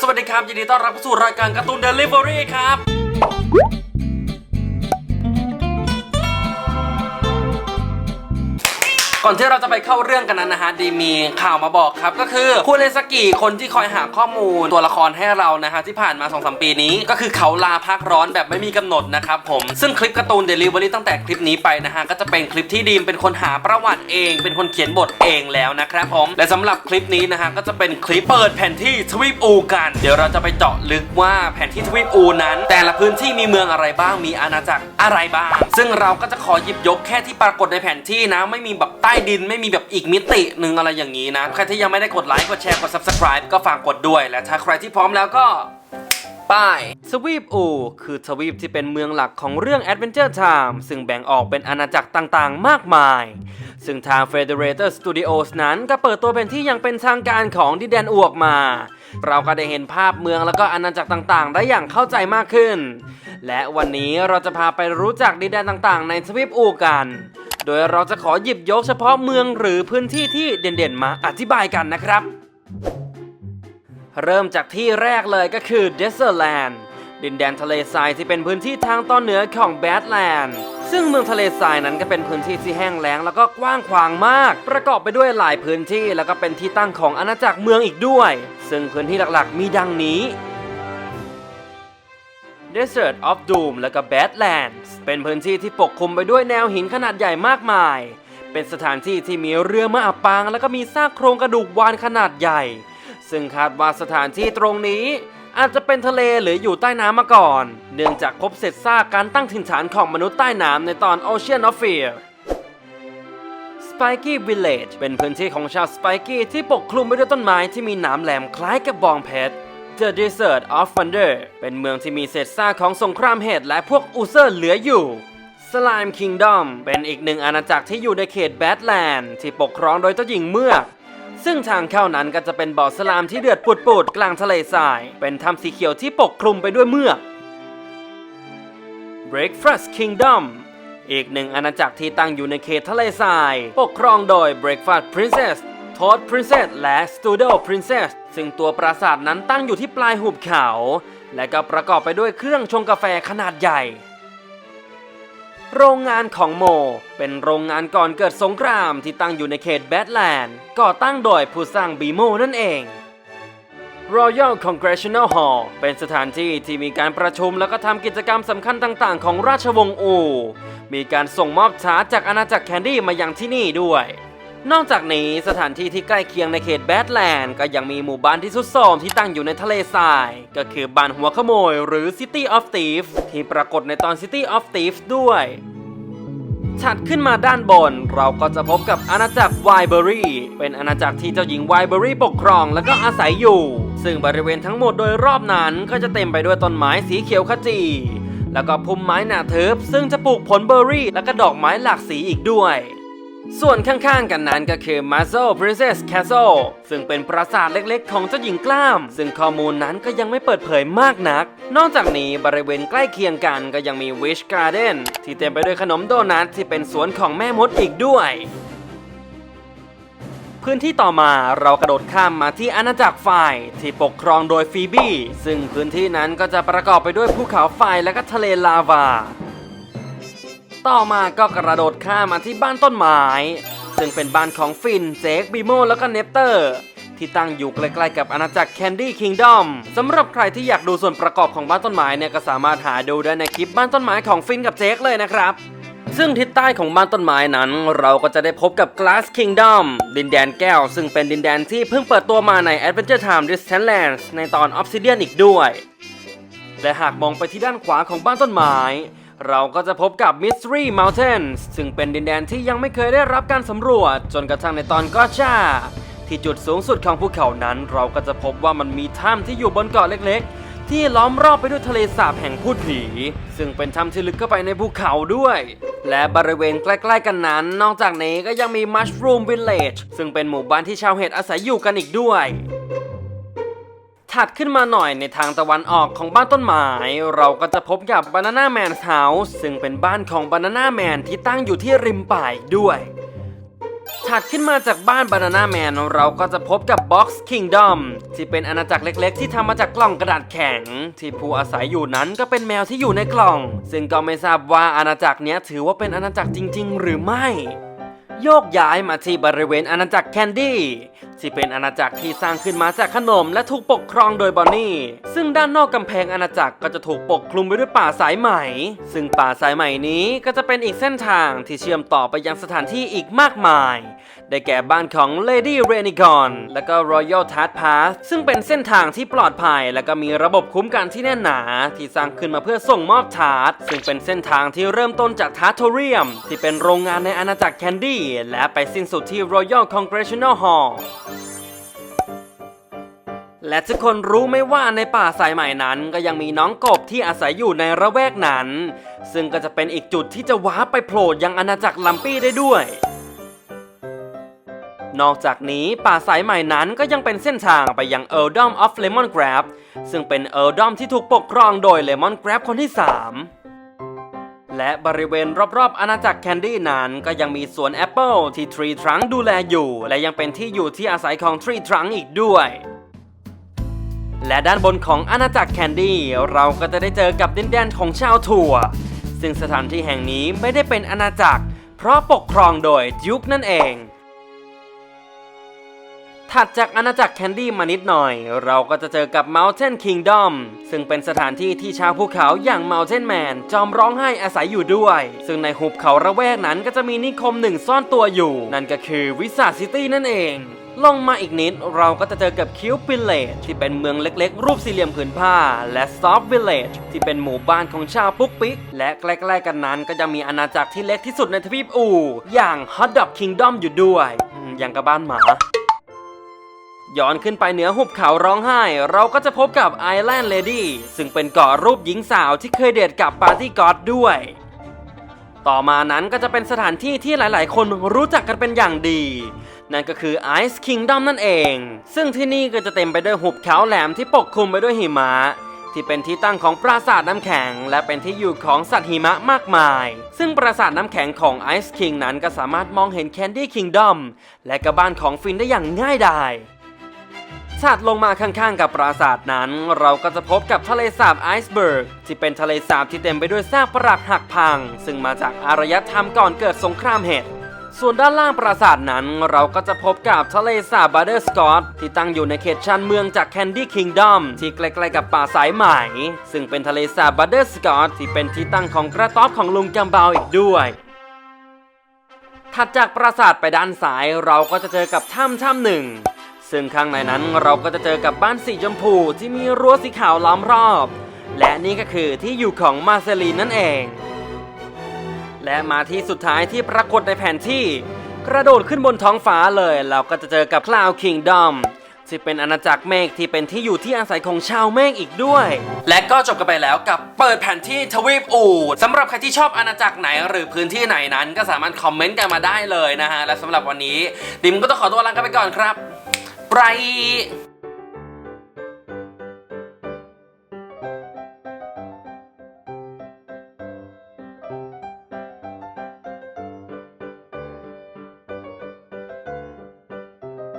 สวัสดีครับยินดีต้อนรับเข้าสู่รายการการ์ตูนเดลิเวอรี่ครับ ก่อนที่เราจะไปเข้าเรื่องกันนั้นนะฮะดีมีข่าวมาบอกครับก็คือคุณเลสกิคนที่คอยหาข้อมูลตัวละครให้เรานะฮะที่ผ่านมา2อสปีนี้ก็คือเขาลาพักร้อนแบบไม่มีกำหนดนะครับผมซึ่งคลิปการ์ตูนเดลิเวอรี่ตั้งแต่คลิปนี้ไปนะฮะก็จะเป็นคลิปที่ดีมเป็นคนหาประวัติเอง เป็นคนเขียนบทเองแล้วนะครับผมและสำหรับคลิปนี้นะฮะก็จะเป็นคลิปเปิดแผนที่ทวีปอูกัน เดี๋ยวเราจะไปเจาะลึกว่าแผนที่ทวีปอูนั้น แต่ละพื้นที่มีเมืองอะไรบ้างมีอาณาจักรอะไรบ้าง ซึ่งเราก็จะขอหยิบยกแค่ที่ปรากฏในแผนที่นะไม่มีแบบใต้ดินไม่มีแบบอีกมิติหนึ่งอะไรอย่างนี้นะ ใครที่ยังไม่ได้กดไลค์ กดแชร์ กด subscribe ก็ฝากกดด้วย และถ้าใครที่พร้อมแล้วก็ป้ายทวีปอูคือทวีปที่เป็นเมืองหลักของเรื่อง Adventure Time ซึ่งแบ่งออกเป็นอาณาจักรต่างๆ มากมาย ซึ่งทาง Federator Studios นั้นก็เปิดตัวเป็นที่อยังเป็นทางการของดินแดนอวกมา เราก็ได้เห็นภาพเมืองแล้วก็อาณาจักรต่างๆ ได้อย่างเข้าใจมากขึ้น และวันนี้เราจะพาไปรู้จักดินแดนต่างๆ ในทวีปอูกัน โดยเราจะขอหยิบยกเฉพาะเมืองหรือพื้นที่ที่เด่นๆมาอธิบายกันนะครับ เริ่มจากที่แรกเลยก็คือ Desert Land ดินแดนทะเลทรายที่เป็นพื้นที่ทางตอนเหนือของ Badland ซึ่งเมืองทะเลทรายนั้นก็เป็นพื้นที่ที่แห้งแล้งแล้วก็กว้างขวางมาก ประกอบไปด้วยหลายพื้นที่แล้วก็เป็นที่ตั้งของอาณาจักรเมืองอีกด้วย ซึ่งพื้นที่หลักๆ มีดังนี้ Desert of Doom และก็ Badlands เป็นพื้นที่ที่ปกคลุมไปด้วยแนวหินขนาดใหญ่มากมาย เป็นสถานที่ที่มีเรือมาอับปาง แล้วก็มีซากโครงกระดูกวานขนาดใหญ่ ซึ่งคาดว่าสถานที่ตรงนี้อาจจะเป็นทะเลหรืออยู่ใต้น้ำมาก่อน เนื่องจากพบเศษซากการตั้งถิ่นฐานของมนุษย์ใต้น้ำในตอน Ocean of Fear Spiky Village เป็นพื้นที่ของชาวสไปกี้ที่ปกคลุมไปด้วยต้นไม้ที่มีหนามแหลมคล้ายกับบองเพชร The Desert of Thunder เป็นเมืองที่มีเศษซากของสงครามเหตุและพวกอูเซอร์เหลืออยู่ Slime Kingdom เป็นอีกหนึ่งอาณาจักรที่อยู่ในเขตแบดแลนด์ที่ปกครองโดยเจ้าหญิงเมือก ซึ่งทางเข้านั้นก็จะเป็นบ่อสลามที่เดือดปุดๆกลางทะเลทราย เป็นถ้ำสีเขียวที่ปกคลุมไปด้วยเมือก Breakfast Kingdom อีกหนึ่งอาณาจักรที่ตั้งอยู่ในเขตทะเลทราย ปกครองโดย Breakfast Princess Toad Princess และ Studio Princess ซึ่งตัวปราสาทนั้นตั้งอยู่ที่ปลายหุบเขา และก็ประกอบไปด้วยเครื่องชงกาแฟขนาดใหญ่ โรงงานของโม เป็นโรงงานก่อนเกิดสงครามที่ตั้งอยู่ในเขตแบดแลนด์ก่อตั้งโดยผู้สร้างบีโมนั่นเอง Royal Congressional Hall เป็นสถานที่ที่มีการประชุมแล้วก็ทำกิจกรรมสำคัญต่างๆ ของราชวงศ์อู มีการส่งมอบชาจจากอาณาจักรแคนดี้มายังที่นี่ด้วย นอกจากนี้สถานที่ที่ใกล้เคียงในเขตแบดแลนด์ก็ยังมีหมู่บ้านที่สุดโทรมที่ตั้งอยู่ในทะเลทราย ก็คือบ้านหัวขโมยหรือ City of Thieves ที่ปรากฏในตอน City of Thieves ด้วยถัดขึ้นมาด้านบน เราก็จะพบกับอาณาจักรไวเบอรี่เป็นอาณาจักรที่เจ้าหญิงไวเบอรี่ปกครองและก็อาศัยอยู่ ซึ่งบริเวณทั้งหมดโดยรอบนั้นก็จะเต็มไปด้วยต้นไม้สีเขียวขจี แล้วก็พุ่มไม้หนาทึบซึ่งจะปลูกผลเบอร์รี่ และก็ดอกไม้หลากสีอีกด้วย ส่วนข้างๆกันนั้นก็คือ m a z o Princess Castle ซึ่งเป็นปราสาทเล็กๆ ของเจ้าหญิงกล้าม ซึ่งข้อมูลนั้นก็ยังไม่เปิดเผยมากนัก นอกจากนี้บริเวณใกล้เคียงกันก็ยังมี Wish Garden ที่เต็มไปด้วยขนมโดนัทที่เป็นสวนของแม่มดอีกด้วยพื้นที่ต่อมาเรากระโดดข้ามมาที่อาณาจักรไฟที่ปกครองโดยฟีบี้ ซึ่งพื้นที่นั้นก็จะประกอบไปด้วยภูเขาไฟและก็ทะเลลาวา ต่อมาก็กระโดดข้ามมาที่บ้านต้นไม้ ซึ่งเป็นบ้านของฟินเจคบีโมแล้วก็เนปเตอร์ ที่ตั้งอยู่ใกล้ๆกับอาณาจักรแคนดี้คิงดอมสำหรับใครที่อยากดูส่วนประกอบของบ้านต้นไม้เนี่ยก็สามารถหาดูได้ในคลิปบ้านต้นไม้ของฟินกับเจคเลยนะครับซึ่งทิศใต้ของบ้านต้นไม้นั้น เราก็จะได้พบกับ Glass Kingdom ดินแดนแก้ว ซึ่งเป็นดินแดนที่เพิ่งเปิดตัวมาใน Adventure Time Distant Lands ในตอน Obsidian อีกด้วย และหากมองไปที่ด้านขวาของบ้านต้นไม้ เราก็จะพบกับ Mystery Mountains ซึ่งเป็นดินแดนที่ยังไม่เคยได้รับการสำรวจ จนกระทั่งในตอนก็จ้าที่จุดสูงสุดของภูเขานั้น เราก็จะพบว่ามันมีถ้ำที่อยู่บนเกาะเล็กๆ ที่ล้อมรอบไปด้วยทะเลสาบแห่งพูดผี ซึ่งเป็นถ้ำที่ลึกเข้าไปในภูเขาด้วย และบริเวณใกล้ๆกันนั้น นอกจากนี้ก็ยังมี Mushroom Village ซึ่งเป็นหมู่บ้านที่ชาวเห็ดอาศัยอยู่กันอีกด้วย ถัดขึ้นมาหน่อยในทางตะวันออกของบ้านต้นไม้เราก็จะพบกับ Banana Man's House ซึ่งเป็นบ้านของ Banana Man ที่ตั้งอยู่ที่ริมป่าอีกด้วย ถัดขึ้นมาจากบ้านบานาน่าแมนเราก็จะพบกับ Box Kingdom ที่เป็นอาณาจักรเล็กๆ ที่ทำมาจากกล่องกระดาษแข็ง ที่ผู้อาศัยอยู่นั้นก็เป็นแมวที่อยู่ในกล่อง ซึ่งก็ไม่ทราบว่าอาณาจักรนี้ถือว่าเป็นอาณาจักรจริง ๆ หรือไม่โยกย้ายมาที่บริเวณอาณาจักรแคนดี้ที่เป็นอาณาจักรที่สร้างขึ้นมาจากขนม และถูกปกครองโดยบอนนี่ ซึ่งด้านนอกกำแพงอาณาจักรก็จะถูกปกคลุมไปด้วยป่าสายไหมซึ่งป่าสายไหมนี้ก็จะเป็นอีกเส้นทางที่เชื่อมต่อไปยังสถานที่อีกมากมาย ได้แก่บ้านของ Lady r e n i g o n และก็ Royal t a r t Pass ซึ่งเป็นเส้นทางที่ปลอดภัย และก็มีระบบคุ้มกันที่แน่นหนา ที่สร้างขึ้นมาเพื่อส่งมอบทาร์ตซึ่งเป็นเส้นทางที่เริ่มต้นจากทาร์ทเรียม ที่เป็นโรงงานในอาณาจักรแคนดี้และไปสิ้นสุดที่ Royal Congressional Hall และทุกคนรู้ไหมว่าในป่าสายใหม่นั้น ก็ยังมีน้องกบที่อาศัยอยู่ในระแวกนั้น ซึ่งก็จะเป็นอีกจุดที่จะว้าไปโผล่ยังอาณาจักรลัมปี้ได้ด้วย นอกจากนี้ป่าสายใหม่นั้นก็ยังเป็นเส้นทางไปยัง Earldom of Lemon Grab ซึ่งเป็น Earldom ที่ถูกปกครองโดย Lemon Grab คนที่ 3และบริเวณรอบๆ อาณาจักรแคนดี้นั้นก็ยังมีสวนแอปเปิลที่ทรีทรังดูแลอยู่ และยังเป็นที่อยู่ที่อาศัยของทรีทรังอีกด้วย และด้านบนของอาณาจักรแคนดี้เราก็จะได้เจอกับดินแดนของชาวถั่ว ซึ่งสถานที่แห่งนี้ไม่ได้เป็นอาณาจักร เพราะปกครองโดยยุคนั่นเอง ถัดจากอาณาจักรแคนดี้มานิดหน่อย เราก็จะเจอกับ Mountain Kingdom ซึ่งเป็นสถานที่ที่ชาวภูเขาอย่าง Mountain Man จอมร้องไห้อาศัยอยู่ด้วย ซึ่งในหุบเขาระแวกนั้นก็จะมีนิคมหนึ่งซ่อนตัวอยู่ นั่นก็คือวิสาซิตี้นั่นเอง ลงมาอีกนิดเราก็จะเจอกับคิวปิลเลจที่เป็นเมืองเล็กๆ รูปสี่เหลี่ยมผืนผ้า และซอฟวิลเลจที่เป็นหมู่บ้านของชาวปุ๊กปิ๊ก และใกล้ๆกันนั้นก็จะมีอาณาจักรที่เล็กที่สุดในทวีปอูอย่าง Hot Dog Kingdom อยู่ด้วยอย่างกับบ้านหมาย้อนขึ้นไปเหนือหุบเขาร้องไห้ เราก็จะพบกับ Island Lady ซึ่งเป็นเกาะรูปหญิงสาวที่เคยเดทกับปาร์ตี้กอดด้วย ต่อมานั้นก็จะเป็นสถานที่ที่หลายๆ คนรู้จักกันเป็นอย่างดี นั่นก็คือ Ice Kingdom นั่นเอง ซึ่งที่นี่ก็จะเต็มไปด้วยหุบเขาแหลมที่ปกคลุมไปด้วยหิมะ ที่เป็นที่ตั้งของปราสาทน้ำแข็ง และเป็นที่อยู่ของสัตว์หิมะมากมาย ซึ่งปราสาทน้ำแข็งของ Ice King นั้นก็สามารถมองเห็น Candy Kingdom และก็บ้านของฟินได้อย่างง่ายดายถัดลงมาข้างๆ กับปราสาทนั้น เราก็จะพบกับทะเลสาบไอซ์เบิร์กที่เป็นทะเลสาบที่เต็มไปด้วยซากปรักหักพัง ซึ่งมาจากอารยธรรมก่อนเกิดสงครามเห็ด ส่วนด้านล่างปราสาทนั้นเราก็จะพบกับทะเลสาบบัตเตอร์สกอตที่ตั้งอยู่ในเขตชานเมืองจากแคนดี้คิงดอมที่ใกล้ๆกับป่าสายไหม ซึ่งเป็นทะเลสาบบัตเตอร์สกอตที่เป็นที่ตั้งของกระต๊อบของลุงกัมบาวอีกด้วยถัดจากปราสาทไปด้านซ้ายเราก็จะเจอกับถ้ำถ้ำหนึ่ง ซึ่งข้างในนั้นเราก็จะเจอกับบ้านสีชมพูที่มีรั้วสีขาวล้อมรอบ และนี่ก็คือที่อยู่ของมาเซลีนนั่นเอง และมาที่สุดท้ายที่ปรากฏในแผนที่ กระโดดขึ้นบนท้องฟ้าเลย เราก็จะเจอกับ Cloud Kingdom ที่เป็นอาณาจักรเมฆที่เป็นที่อยู่ที่อาศัยของชาวเมฆอีกด้วย และก็จบกันไปแล้วกับเปิดแผนที่ทวีปอูดสำหรับใครที่ชอบอาณาจักรไหนหรือพื้นที่ไหนนั้น ก็สามารถคอมเมนต์กันมาได้เลยนะฮะและสำหรับวันนี้ดิมก็ต้องขอตัวลากันไปก่อนครับไป